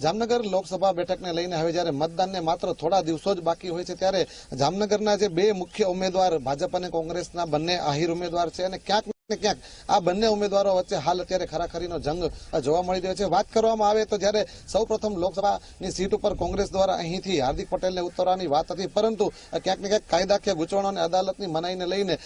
જામનગર લોકસભા બેઠકને લઈને હવે જ્યારે મતદાનને માત્ર થોડા દિવસો જ બાકી હોય છે, ત્યારે જામનગરના જે બે મુખ્ય ઉમેદવાર, ભાજપ અને કોંગ્રેસના બંને આહિર ઉમેદવાર છે અને ક્યાંક ક્યાંક આ બંને ઉમેદવારો વચ્ચે હાલ અત્યારે ખરાખરીનો જંગ જોવા મળી રહ્યો છે. વાત કરવામાં આવે તો જ્યારે સૌપ્રથમ લોકસભાની સીટ ઉપર કોંગ્રેસ દ્વારા અહીંથી હાર્દિક પટેલને ઉતરવાની વાત હતી, પરંતુ ક્યાંક ને ક્યાંક કાયદાકીય અને અદાલતની મનાઈને લઈને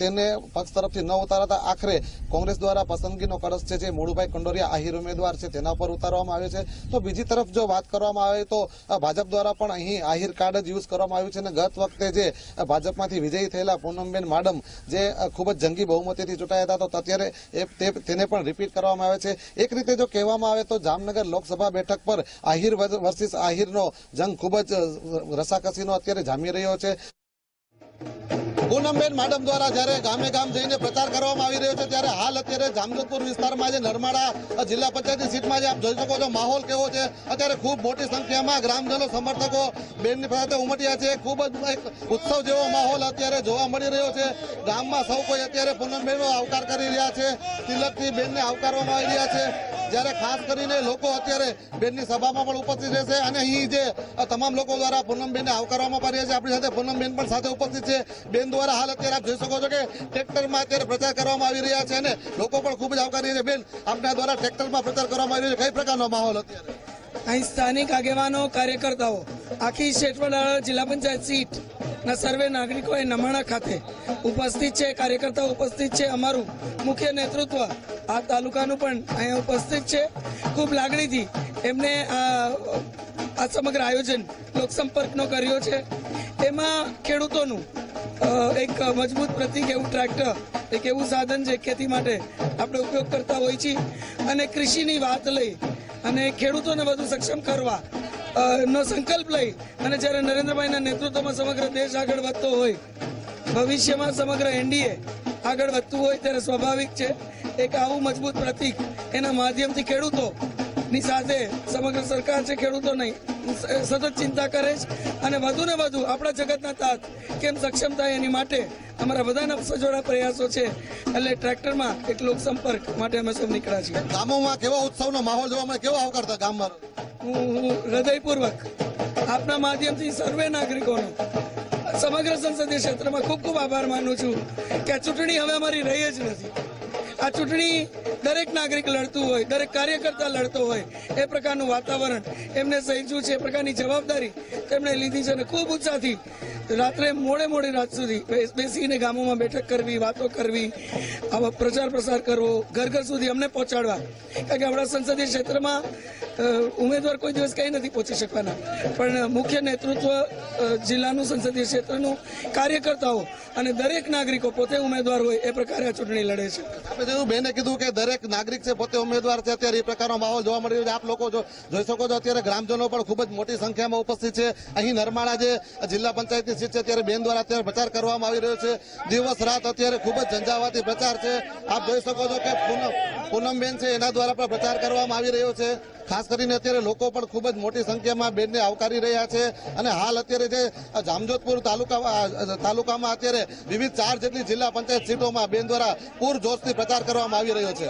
તેને પક્ષ તરફથી ન ઉતારાતા આખરે કોંગ્રેસ દ્વારા પસંદગીનો કળશ છે જે મોડુભાઈ કંડોરિયા આહિર ઉમેદવાર છે તેના પર ઉતારવામાં આવ્યો છે. તો બીજી તરફ જો વાત કરવામાં આવે તો ભાજપ દ્વારા પણ અહીં આહિર કાર્ડ જ યુઝ કરવામાં આવ્યું છે અને ગત વખતે જે ભાજપમાંથી વિજયી થયેલા પૂનમબેન માડમ જે ખૂબ જ જંગી બહુમતીથી ચૂંટાયા હતા, તો અત્યારે એ તેને પણ રિપીટ કરવામાં આવે છે. એક રીતે જો કહેવામાં આવે તો જામનગર લોકસભા બેઠક પર આહિર વર્સિસ આહિરનો જંગ ખૂબ જ રસાકસીનો અત્યારે જામી રહ્યો છે. પૂનમબેન માડમ દ્વારા જ્યારે ગામે ગામ જઈને પ્રચાર કરવામાં આવી રહ્યો છે, ત્યારે હાલ અત્યારે જામજોધપુર વિસ્તારમાં જે નરમાડા જિલ્લા પંચાયતની સીટમાં જે આપ જોઈ શકો છો, માહોલ કેવો છે. અત્યારે ખૂબ મોટી સંખ્યામાં ગ્રામજનો, સમર્થકો બેનની સાથે ઉમટ્યા છે. ખૂબ જ એક ઉત્સવ જેવો માહોલ અત્યારે જોવા મળી રહ્યો છે. ગામમાં સૌ કોઈ અત્યારે પૂનમબેનનો આવકાર કરી રહ્યા છે. તિલકથી બેનને આવકારવામાં આવી રહ્યા છે. જ્યારે ખાસ કરીને લોકો અત્યારે બેનની સભામાં પણ ઉપસ્થિત રહેશે અને અહીં જે તમામ લોકો દ્વારા પૂનમબેનને આવકારવામાં આવી રહ્યા છે. આપણી સાથે પૂનમબેન પણ સાથે ઉપસ્થિત છે. બેન દ્વારા હાલ અત્યારે આપ જોઈ શકો છો કે ટ્રેક્ટરમાં અત્યારે પ્રચાર કરવામાં આવી રહ્યા છે અને લોકો પણ ખૂબ જ આવકારી છે. બેન, આપના દ્વારા ટ્રેક્ટરમાં પ્રચાર કરવામાં આવી રહ્યો છે. કઈ પ્રકારનો માહોલ અત્યારે? અહીં સ્થાનિક આગેવાનો, કાર્યકર્તાઓ, આખી શેઠવડ જિલ્લા પંચાયત સીટ ના સર્વે નાગરિકો એ નમાણા ખાતે ઉપસ્થિત છે. કાર્યકર્તાઓ ઉપસ્થિત છે. અમારું મુખ્ય નેતૃત્વ આ તાલુકાનું પણ અહીંયા ઉપસ્થિત છે. ખૂબ લાગણીથી એમને આ સમગ્ર આયોજન લોકસંપર્કનો કર્યો છે. એમાં ખેડૂતોનું એક મજબૂત પ્રતિક એવું ટ્રેક્ટર એક એવું સાધન છે ખેતી માટે આપણે ઉપયોગ કરતા હોઈએ છીએ. અને કૃષિની વાત લઈ અને ખેડૂતોને વધુ સક્ષમ કરવા નો સંકલ્પ લઈ અને જ્યારે નરેન્દ્રભાઈના નેતૃત્વમાં સમગ્ર દેશ આગળ વધતો હોય, ભવિષ્યમાં સમગ્ર એનડીએ આગળ વધતું હોય ત્યારે સ્વાભાવિક છે, એક આવું મજબૂત પ્રતિક એના માધ્યમથી ખેડૂતોની સાથે સમગ્ર સરકાર છે, ખેડૂતો નહીં. સતત ચિંતા કરે છે. અને વધુ ને વધુ આપણા જગતના તાત કેમ સક્ષમ થાય એની માટે અમારા બધાના સજોડા પ્રયાસો છે. એટલે ટ્રેક્ટરમાં એક લોકસંપર્ક માટે અમે સૌ નીકળ્યા છીએ. ગામોમાં કેવો ઉત્સવનો માહોલ જોવા મળે? કેવો આવકારતા ગામમાં હું હૃદયપૂર્વક આપના માધ્યમથી સર્વે નાગરિકોનો સમગ્ર સંસદીય ક્ષેત્રમાં ખૂબ ખૂબ આભાર માનું છું કે આ ચૂંટણી હવે અમારી રહી જ નથી. આ ચૂંટણી દરેક નાગરિક લડતું હોય, દરેક કાર્યકર્તા લડતો હોય, એ પ્રકારનું વાતાવરણ એમને સહેજ્યું છે, એ પ્રકારની જવાબદારી તેમણે લીધી છે અને ખૂબ ઉત્સાહથી રાત્રે મોડે મોડી રાત સુધી બેસીને ગામોમાં બેઠક કરવી, વાતો કરવી, આવા પ્રચાર પ્રસાર કરવો ઘર ઘર સુધી અમને પહોંચાડવા. કારણ કે આપણા સંસદીય ક્ષેત્રમાં ઉમેદવાર કોઈ દિવસ કંઈ નથી પહોંચી શકવાના. પણ મુખ્ય નેતૃત્વ જિલ્લાનું સંસદીય ક્ષેત્રનું કાર્યકર્તાઓ અને દરેક નાગરિકો પોતે ઉમેદવાર હોય એ પ્રકારે આ ચૂંટણી લડે છે. આપણે જેવું બેને કીધું કે દરેક નાગરિક છે પોતે ઉમેદવાર છે. અત્યારે એ પ્રકારનો માહોલ જોવા મળી રહ્યો છે. આપ લોકો જોઈ શકો છો, અત્યારે ગ્રામજનો પણ ખૂબ જ મોટી સંખ્યામાં ઉપસ્થિત છે. અહીં નરમાળા જે જિલ્લા પંચાયતની સીટ છે, અત્યારે બેન દ્વારા અત્યારે પ્રચાર કરવામાં આવી રહ્યો છે. દિવસ રાત અત્યારે ખૂબ જ ઝંઝાવાતી પ્રચાર છે. આપ જોઈ શકો છો કે પૂનમબેન છે, એના દ્વારા પણ પ્રચાર કરવામાં આવી રહ્યો છે. ખાસ કરીને અત્યારે લોકો પણ ખૂબ જ મોટી સંખ્યામાં બેનને આવકારી રહ્યા છે. અને હાલ અત્યારે જે જામજોધપુર તાલુકામાં તાલુકામાં અત્યારે વિવિધ ચાર જેટલી જિલ્લા પંચાયત સીટોમાં બેન દ્વારા પૂરજોશથી પ્રચાર કરવામાં આવી રહ્યો છે.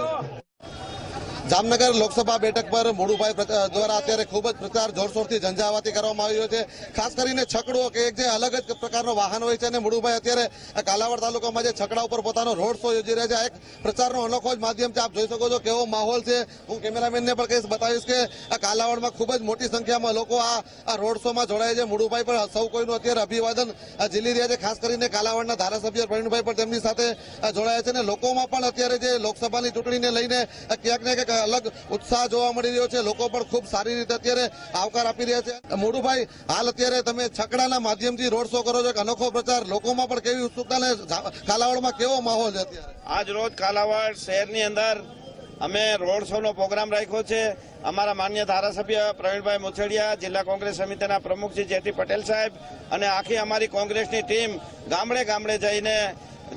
જામનગર લોકસભા બેઠક પર મોડુભાઈ દ્વારા અત્યારે ખૂબ જ પ્રચાર જોરશોરથી ઝંઝાવાતી કરવામાં આવ્યો છે. ખાસ કરીને છકડો કે એક જે અલગ જ પ્રકારનો વાહન હોય છે અને મોડુભાઈ અત્યારે કાલાવડ તાલુકામાં જે છકડા ઉપર પોતાનો રોડ શો યોજી રહ્યા છે. આ એક પ્રચારનો અનોખો જ માધ્યમ છે. આપ જોઈ શકો છો કેવો માહોલ છે. હું કેમેરામેનને પણ કહીશ, બતાવીશ કે આ કાલાવાડમાં ખૂબ જ મોટી સંખ્યામાં લોકો આ રોડ શોમાં જોડાય છે. મોડુભાઈ પણ સૌ કોઈનું અત્યારે અભિવાદન ઝીલી રહ્યા છે. ખાસ કરીને કાલાવાડના ધારાસભ્ય પ્રવીણભાઈ પણ તેમની સાથે જોડાયા છે. અને લોકોમાં પણ અત્યારે જે લોકસભાની ચૂંટણીને લઈને ક્યાંક ને ક્યાંક અલગ ઉત્સાહ જોવા મળી રહ્યો છે. લોકો પણ ખૂબ સારી રીતે અત્યારે આવકાર આપી રહ્યા છે. મોડુભાઈ, હાલ અત્યારે તમે છકડાના માધ્યમથી રોડ શો કરો છો. એક અનોખો પ્રચાર. લોકોમાં પણ કેવી ઉત્સુકતા અને કાલાવાડમાં કેવો માહોલ છે અત્યારે? આજ રોજ કાલાવાડ શહેરની અંદર અમે રોડ શોનો પ્રોગ્રામ રાખ્યો છે. અમારા માન્ય ધારાસભ્ય પ્રવીણભાઈ મુછડિયા, જિલ્લા કોંગ્રેસ સમિતિના પ્રમુખ શ્રી જેટી પટેલ સાહેબ અને આખી અમારી કોંગ્રેસની ટીમ ગામડે ગામડે જઈને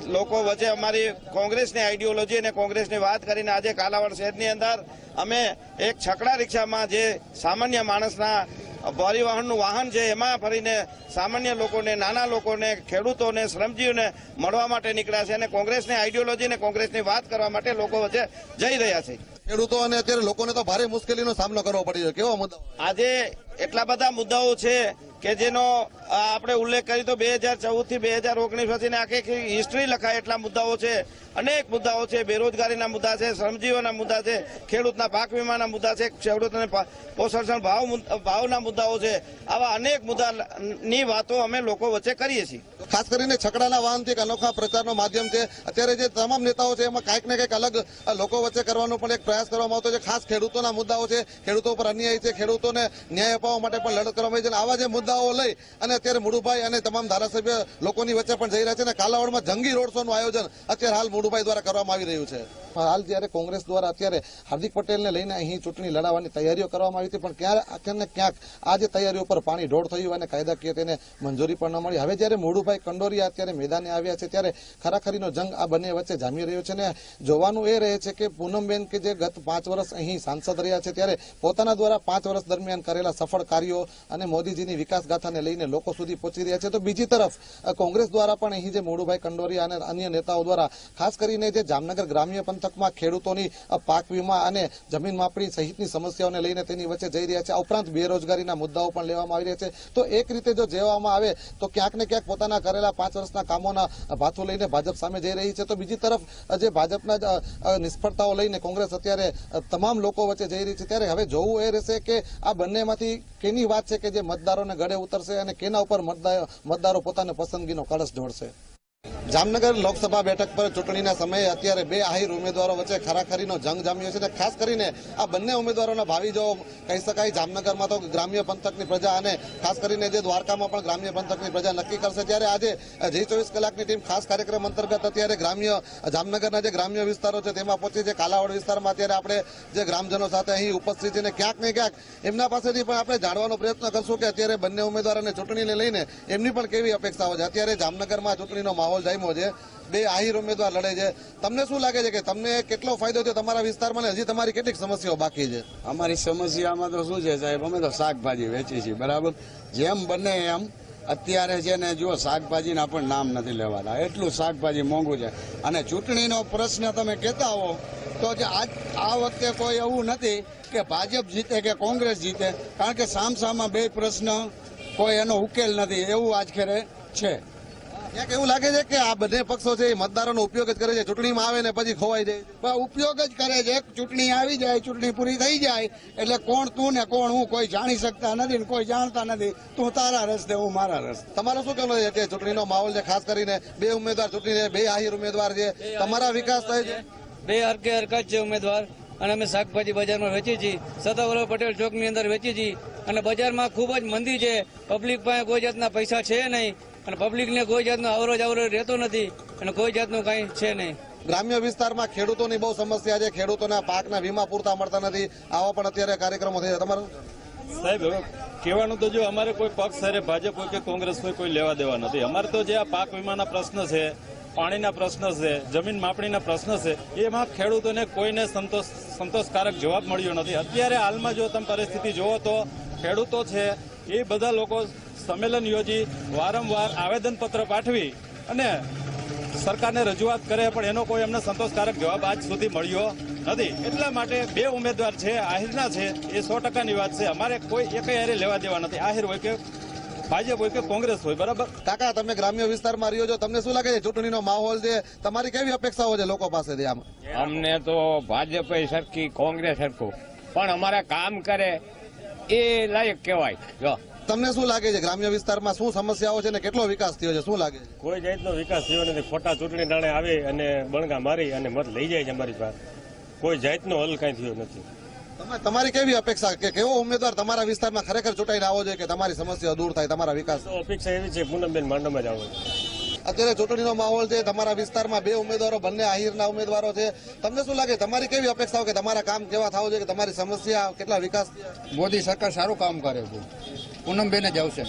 લોકો વચ્ચે અમારી કોંગ્રેસની આઈડિયોલોજી અને કોંગ્રેસની વાત કરીને આજે કાલાવાડ શહેરની અંદર અમે એક છકડા રિક્ષામાં જે સામાન્ય માણસના પરિવહનનું વાહન છે એમાં ફરીને સામાન્ય લોકોને નાના લોકોને ખેડૂતોને શ્રમજીવીઓને મળવા માટે નીકળ્યા છે અને કોંગ્રેસની આઈડિયોલોજી અને કોંગ્રેસની વાત કરવા માટે લોકો વચ્ચે જઈ રહ્યા છે. ખેડૂતો અને અત્યારે લોકોને તો ભારે મુશ્કેલીનો સામનો કરવો પડી રહ્યો કેવો મુદ્દો? આજે એટલા બધા મુદ્દાઓ છે કે જેનો આપણે ઉલ્લેખ કરી તો બે હજાર ચૌદથી બે હજાર ઓગણીસ વચ્ચેની આખી હિસ્ટ્રી લખાય એટલા મુદ્દાઓ છે. અનેક મુદ્દાઓ છે. બેરોજગારીના મુદ્દા છે, શ્રમજીવોના મુદ્દા છે, ખેડૂતના પાક વીમાના મુદ્દા છે, ખેડૂતોને પોષણ ભાવ ભાવના મુદ્દાઓ છે. આવા અનેક મુદ્દાની વાતો અમે લોકો વચ્ચે કરીએ છીએ. ખાસ કરીને છકડાના વાહનથી એક અનોખા પ્રચારનો માધ્યમ છે. અત્યારે જે તમામ નેતાઓ છે, એમાં કાંઈક ને કંઈક અલગ લોકો વચ્ચે કરવાનો પણ એક પ્રયાસ કરવામાં આવતો છે. ખાસ ખેડૂતોના મુદ્દાઓ છે. ખેડૂતો પર અન્યાય છે. ખેડૂતોને ન્યાય અપાવવા માટે પણ લડત કરવામાં આવી છે અને આવા જે મુદ્દાઓ લઈ અને અત્યારે મુડુભાઈ અને તમામ ધારાસભ્ય લોકોની વચ્ચે પણ જઈ રહ્યા છે અને કાલાવડમાં જંગી રોડ શોનું આયોજન અત્યારે હાલ મુડુભાઈ દ્વારા કરવામાં આવી રહ્યું છે. હાલ જ્યારે કોંગ્રેસ દ્વારા અત્યારે હાર્દિક પટેલને લઈને અહીં ચૂંટણી લડાવવાની તૈયારીઓ કરવામાં આવી હતી, પણ ક્યાં ને ક્યાંક આ જે તૈયારીઓ પર પાણી ઢોળ થયું અને કાયદાકીય તેને મંજૂરી પણ ન મળી. હવે જ્યારે મોડુભાઈ કંડોરિયા અત્યારે મેદાને આવ્યા છે, ત્યારે ખરાખરીનો જંગ આ બંને વચ્ચે જામી રહ્યો છે ને જોવાનું એ રહે છે કે પૂનમબેન કે જે ગત પાંચ વર્ષ અહીં સાંસદ રહ્યા છે, ત્યારે પોતાના દ્વારા પાંચ વર્ષ દરમિયાન કરેલા સફળ કાર્યો અને મોદીજીની વિકાસ ગાથાને લઈને લોકો સુધી પહોંચી રહ્યા છે. તો બીજી તરફ કોંગ્રેસ દ્વારા પણ અહીં જે મોડુભાઈ કંડોરિયા અને અન્ય નેતાઓ દ્વારા, ખાસ કરીને જે જામનગર ગ્રામ્ય પંથકમાં ખેડૂતોની પાક વીમા અને જમીન માપણી સહિતની સમસ્યાઓને લઈને તેની વચ્ચે જઈ રહ્યા છે. આ ઉપરાંત બેરોજગારીના મુદ્દાઓ પણ લેવામાં આવી રહ્યા છે. તો એક રીતે જો જોવામાં આવે, તો ક્યાંક ને ક્યાંક પોતાના કરેલા પાંચ વર્ષના કામોના ભાથું લઈને ભાજપ સામે જઈ રહી છે. તો બીજી તરફ જે ભાજપના નિષ્ફળતાઓ લઈને કોંગ્રેસ અત્યારે તમામ લોકો વચ્ચે જઈ રહી છે. ત્યારે હવે જોવું એ રહેશે કે આ બંનેમાંથી કેની વાત છે કે જે મતદારોને ગળે ઉતરશે અને કેના ઉપર મતદારો પોતાને પસંદગીનો કળશ ઢોળશે જામનગર લોકસભા બેઠક પર ચૂંટણીના સમયે અત્યારે બે આહિર ઉમેદવારો વચ્ચે ખરાખરીનો જંગ જામ્યો છે અને ખાસ કરીને આ બંને ઉમેદવારોના ભાવિ જો કહી શકાય જામનગરમાં તો ગ્રામ્ય પંથકની પ્રજા અને ખાસ કરીને જે દ્વારકામાં પણ ગ્રામ્ય પંથકની પ્રજા નક્કી કરશે. ત્યારે આજે જે ચોવીસ કલાકની ટીમ ખાસ કાર્યક્રમ અંતર્ગત અત્યારે ગ્રામ્ય જામનગરના જે ગ્રામ્ય વિસ્તારો છે તેમાં પહોંચી છે. કાલાવાડ વિસ્તારમાં અત્યારે આપણે જે ગ્રામજનો સાથે અહીં ઉપસ્થિત છે ક્યાંક ને ક્યાંક એમના પાસેથી પણ આપણે જાણવાનો પ્રયત્ન કરશું કે અત્યારે બંને ઉમેદવારોને ચૂંટણીને લઈને એમની પણ કેવી અપેક્ષાઓ છે. અત્યારે જામનગરમાં ચૂંટણીનો માહોલ જામ્યો છે, બે આહિર ઉમેદવાર લડે છે. તમને શું લાગે છે કે તમને કેટલો ફાયદો થયો? તમારા વિસ્તારમાં હજી તમારી કેટલીક સમસ્યાઓ બાકી છે? અમારી સમસ્યામાં તો શું છે સાહેબ? અમે તો શાકભાજી વેચીએ છીએ, બરાબર? જેમ બને એમ અત્યારે છે ને જો શાકભાજીના પણ નામ નથી લેવાના. એટલું શાકભાજી મોંઘું છે. અને ચૂંટણીનો પ્રશ્ન તમે કહેતા હો, તો જે આજ આ વખતે કોઈ એવું નથી કે ભાજપ જીતે કે કોંગ્રેસ જીતે. કારણ કે સામસામાં બે પ્રશ્ન કોઈ એનો ઉકેલ નથી. એવું આજ ખેરે છે. ક્યાંક એવું લાગે છે કે આ બંને પક્ષો છે એ મતદારોનો ઉપયોગ જ કરે છે. ચૂંટણીમાં આવે ને પછી ખોવાઈ જાય ઉપયોગ જ કરે છે. ચૂંટણી આવી જાય ચૂંટણી પૂરી થઈ જાય એટલે કોણ તું ને કોણ હું કોઈ જાણી શકતા નથી ને કોઈ જાણતા નથી. તું તારા રસ્તે હું મારા રસ્તે. તમારો શું કહેવું છે કે ચૂંટણીનો માહોલ છે? ખાસ કરીને બે ઉમેદવાર ચૂંટણી બે આહિર ઉમેદવાર છે. તમારા વિકાસ થાય છે. બે હરકે હરકત છે ઉમેદવાર. અને અમે શાકભાજી બજારમાં વેચીએ છીએ. સદાવલ્લભ પટેલ ચોકની અંદર વેચીએ છીએ. અને બજારમાં ખૂબ જ મંદી છે. પબ્લિક પાસે કોઈ જાતના પૈસા છે નહીં. અને પબ્લિકને કોઈ જાતનો અવરોજ અવરોજ રહેતો નથી અને કોઈ જાતનું કાંઈ છે નહીં. ગ્રામ્ય વિસ્તારમાં ખેડૂતોની બહુ સમસ્યા છે. ખેડૂતોના પાકના વીમા પૂરતા મળતા નથી. આવા પણ અત્યારે કાર્યક્રમો થઈ તમારું? સાહેબ હવે કહેવાનું તો જો અમારે કોઈ પક્ષ અરે ભાજપ હોય કે કોંગ્રેસ હોય કોઈ લેવા દેવા નથી. અમારે તો જે આ પાક વીમાના પ્રશ્ન છે પાણીના પ્રશ્ન છે જમીન માપણીના પ્રશ્ન છે એમાં ખેડૂતોને કોઈને સંતોષ સંતોષકારક જવાબ મળ્યો નથી. અત્યારે હાલમાં જો તમે પરિસ્થિતિ જુઓ તો ખેડૂતો છે એ બધા લોકો સંમેલન યોજી વારંવાર આવેદનપત્ર પાઠવી અને સરકારને રજૂઆત કરે પણ એનો કોઈ એમને સંતોષકારક જવાબ આજ સુધી મળ્યો નથી. એટલા માટે બે ઉમેદવાર છે આહિરના છે એ સો ટકાની વાત છે. અમારે કોઈ એક હારે લેવા દેવા નથી. આહિર હોય કે ભાજપ હોય કે કોંગ્રેસ હોય બરાબર? કાકા તમે ગ્રામ્ય વિસ્તારમાં રહ્યો છો તમને શું લાગે છે? ચૂંટણીનો માહોલ છે તમારી કેવી અપેક્ષાઓ છે લોકો પાસેથી આમ? અમને તો ભાજપ સરખી કોંગ્રેસ સરખું. પણ અમારા કામ કરે એ લાયક કહેવાય. જો. તમને શું લાગે છે? ગ્રામ્ય વિસ્તારમાં શું સમસ્યાઓ છે ને કેટલો વિકાસ થયો છે? શું લાગે છે? કોઈ જાતનો વિકાસ થયો નથી. ખોટા ચૂંટણી નાણે આવે અને બણગા મારી અને મત લઈ જાય છે અમારી પાસે. કોઈ જાતનો હલ કાંઈ થયો નથી. તમે- તમારી કેવી અપેક્ષા કે કેવો ઉમેદવાર તમારા વિસ્તારમાં ખરેખર ચૂંટાઈને આવો જોઈએ કે તમારી સમસ્યા દૂર થાય તમારા વિકાસ અપેક્ષા એવી છે પૂનમબેન માંડમાં જ આવે અત્યારે ચૂંટણીનો માહોલ છે, તમારા વિસ્તારમાં બે ઉમેદવારો, બંને આહિરના ઉમેદવારો છે. તમને શું લાગે, તમારી કેવી અપેક્ષાઓ કે તમારા કામ કેવા થવું જોઈએ કે તમારી સમસ્યા, કેટલા વિકાસ? મોદી સરકાર સારું કામ કરે છે. પૂનમબેને જ આવશે.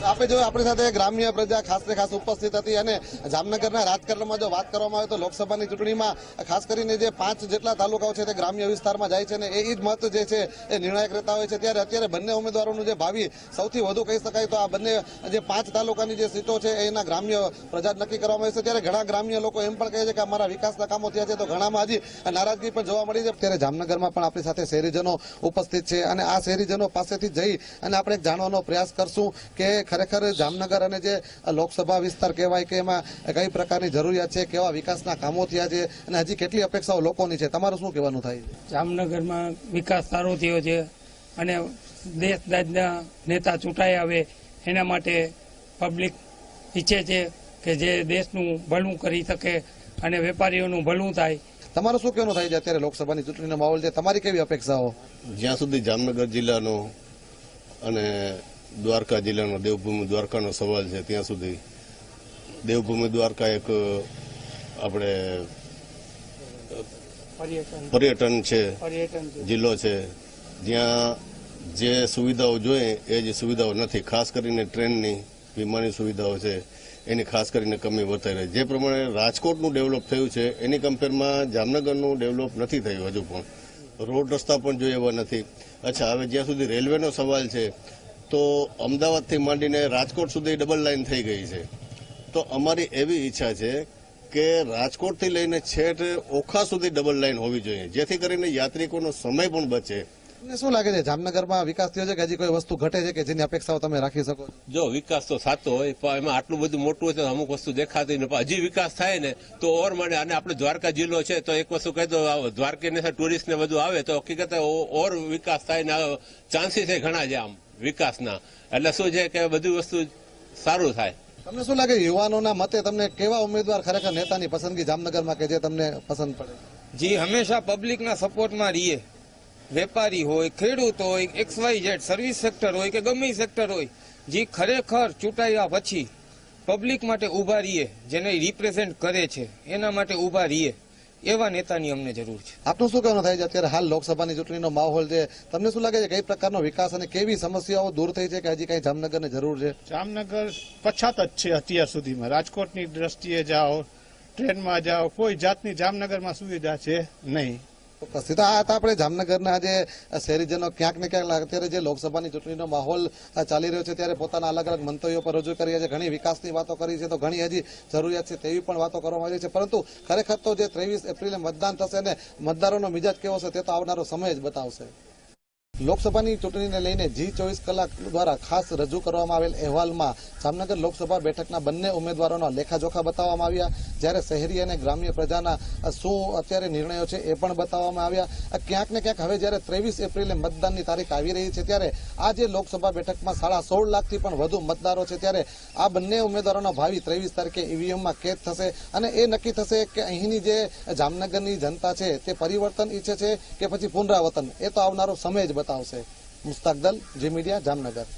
આપણે જો આપણી સાથે ગ્રામ્ય પ્રજા ખાસ ને ખાસ ઉપસ્થિત હતી અને જામનગરના રાજકારણમાં જો વાત કરવામાં આવે તો લોકસભાની ચૂંટણીમાં, ખાસ કરીને જે પાંચ જેટલા તાલુકાઓ છે તે ગ્રામ્ય વિસ્તારમાં જાય છે ને એ જ મત જે છે એ નિર્ણાયક રહેતા હોય છે. ત્યારે અત્યારે બંને ઉમેદવારોનું જે ભાવિ સૌથી વધુ કહી શકાય તો આ બંને જે પાંચ તાલુકાની જે સીટો છે એના ગ્રામ્ય પ્રજા નક્કી કરવામાં આવે છે. ત્યારે ઘણા ગ્રામ્ય લોકો એમ પણ કહે છે કે અમારા વિકાસના કામો થયા છે તો ઘણામાં હજી નારાજગી પણ જોવા મળી છે. ત્યારે જામનગરમાં પણ આપણી સાથે શહેરીજનો ઉપસ્થિત છે અને આ શહેરીજનો પાસેથી જઈ અને આપણે જાણવાનો પ્રયાસ કરશું કે ખરેખર જામનગર અને જે લોકસભા વિસ્તાર કહેવાય કે એમાં કઈ પ્રકારની જરૂરિયાત છે કેવા વિકાસના કામો થયા છે અને હજી કેટલી અપેક્ષાઓ લોકોની છે? તમારું શું કહેવાનું થાય? જામનગરમાં વિકાસ સારો થયો છે અને દેશ દાજના નેતા ચૂંટાઈ આવે એના માટે પબ્લિક ઈચ્છે છે કે જે દેશનું ભલું કરી શકે અને વેપારીઓનું ભલું થાય. તમારું શું કહેવાનું થાય છે અત્યારે લોકસભાની ચૂંટણીનો માહોલ છે? તમારી કેવી અપેક્ષાઓ? જ્યાં સુધી જામનગર જિલ્લાનો અને દ્વારકા જિલ્લાનો દેવભૂમિ દ્વારકાનો સવાલ છે ત્યાં સુધી. દેવભૂમિ દ્વારકા એક આપણે પર્યટન. છે. જિલ્લો છે. જ્યાં જે સુવિધાઓ જોઈએ એ જ સુવિધાઓ નથી. ખાસ કરીને ટ્રેનની વિમાની સુવિધાઓ છે. એની ખાસ કરીને કમી વધારે. રહી જે પ્રમાણે રાજકોટનું ડેવલપ થયું છે એની કમ્પેરમાં જામનગરનું ડેવલપ નથી થયું હજુ પણ. રોડ રસ્તા પણ જોઈએ એવા નથી. અચ્છા હવે જ્યાં સુધી રેલવેનો સવાલ છે તો અમદાવાદથી માંડીને રાજકોટ સુધી ડબલ લાઇન થઈ ગઈ છે. તો અમારી એવી ઈચ્છા છે કે રાજકોટથી લઈને છેટ ઓખા સુધી ડબલ લાઇન હોવી જોઈએ જેથી કરીને યાત્રિકોનો સમય પણ બચે. તમને શું લાગે છે જામનગરમાં વિકાસ થયો છે કે હજી કોઈ વસ્તુ ઘટે છે કે જેની અપેક્ષાઓ તમે રાખી શકો જો વિકાસ તો સાચો હોય પણ એમાં આટલું બધું મોટું હોય તો અમુક વસ્તુ દેખાતી નહીં હજી વિકાસ થાય ને તો ઓર માંડે અને આપણે દ્વારકા જિલ્લો છે તો એક વસ્તુ કહી દો દ્વારકી ને ટુરિસ્ટ ને બધું આવે તો હકીકતે ઓર વિકાસ થાય ને ચાન્સીસ ઘણા છે આમ. વિકાસના. એટલે શું છે કે બધી વસ્તુ સારું થાય. તમને શું લાગે યુવાનોના મતે તમને કેવા ઉમેદવાર ખરેખર નેતાની પસંદગી જામનગરમાં કે જે તમને પસંદ પડે? જે હંમેશા પબ્લિકના સપોર્ટમાં રહીએ. વેપારી હોય ખેડૂત હોય X Y Z service sector હોય કે ગમે સેક્ટર હોય જે ખરેખર ચૂંટાયા પછી પબ્લિક માટે ઊભા રહીએ જેને રિપ્રેઝેન્ટ કરે છે એના માટે ઊભા રહીએ. એવા નેતાની અમને જરૂર છે. આપનું શું કહેવાનું થાય છે? અત્યારે હાલ લોકસભાની ચૂંટણીનો માહોલ છે. તમને શું લાગે છે કઈ પ્રકારનો વિકાસ અને કેવી સમસ્યાઓ દૂર થઈ છે કે હજી કઈ જામનગરને જરૂર છે? જામનગર પછાત જ છે અત્યાર સુધીમાં. રાજકોટની દ્રષ્ટિએ જાઓ ટ્રેનમાં જાઓ કોઈ જાતની જામનગરમાં સુવિધા છે નહીં. ચોક્કસ તો આ હતા આપણે જામનગરના જે શહેરીજનો ક્યાંક ને ક્યાંક અત્યારે જે લોકસભાની ચૂંટણીનો માહોલ ચાલી રહ્યો છે, ત્યારે પોતાના અલગ અલગ મંતવ્યો પર રજૂ કરી છે. ઘણી વિકાસની વાતો કરી છે, તો ઘણી હજી જરૂરિયાત છે તેવી પણ વાતો કરવામાં આવી છે. પરંતુ ખરેખર તો જે ત્રેવીસ એપ્રિલે મતદાન થશે ને મતદારોનો મિજાજ કેવો છે, તે તો આવનારો સમય જ બતાવશે. લોકસભાની ચૂંટણીને લઈને જી ચોવીસ કલાક દ્વારા ખાસ રજૂ કરવામાં આવેલ અહેવાલમાં જામનગર લોકસભા બેઠકના બંને ઉમેદવારોના લેખાજોખા બતાવવામાં આવ્યા. જ્યારે શહેરી અને ગ્રામ્ય પ્રજાના શું અત્યારે નિર્ણયો છે એ પણ બતાવવામાં આવ્યા. ક્યાંક ને ક્યાંક હવે જ્યારે ત્રેવીસ એપ્રિલે મતદાનની તારીખ આવી રહી છે ત્યારે આ જે લોકસભા બેઠકમાં સાડા સોળ લાખથી પણ વધુ મતદારો છે ત્યારે આ બંને ઉમેદવારોના ભાવિ ત્રેવીસ તારીખે ઈવીએમમાં કેદ થશે. અને એ નક્કી થશે કે અહીંની જે જામનગરની જનતા છે તે પરિવર્તન ઈચ્છે છે કે પછી પુનરાવર્તન. એ તો આવનારો સમય જ બતાવશે મુસ્તાક દલ જી મીડિયા જામનગર.